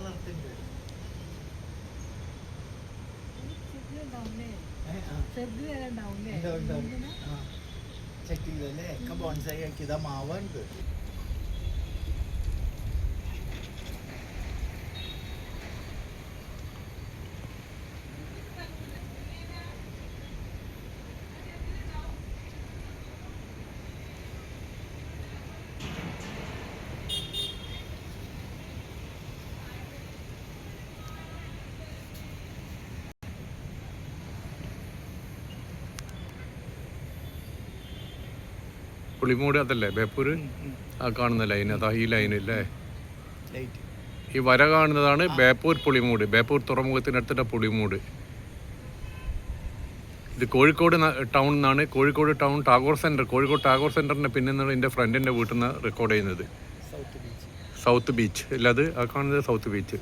വളർത്തേണ്ടി വരും. ചെട്ടിയിലല്ലേ ആക്കിയതാ മാവാണ് പുളിമൂട് അതല്ലേ? ബേപ്പൂര്? ആ കാണുന്ന ലൈൻ അതാ ഈ ലൈൻ അല്ലേ ഈ വര കാണുന്നതാണ് ബേപ്പൂർ പുളിമൂട് ബേപ്പൂർ തുറമുഖത്തിനടുത്തുള്ള പുളിമൂട്. ഇത് കോഴിക്കോട് ടൗൺ എന്നാണ് കോഴിക്കോട് ടൗൺ ടാഗോർ സെന്റർ കോഴിക്കോട് ടാഗോർ സെന്ററിന്റെ പിന്നെ നിന്നാണ് എന്റെ ഫ്രണ്ടിന്റെ വീട്ടിൽ നിന്ന് റെക്കോർഡ് ചെയ്യുന്നത്. സൗത്ത് ബീച്ച് സൗത്ത് ബീച്ച് അല്ല അത് ആ കാണുന്നത് സൗത്ത് ബീച്ച്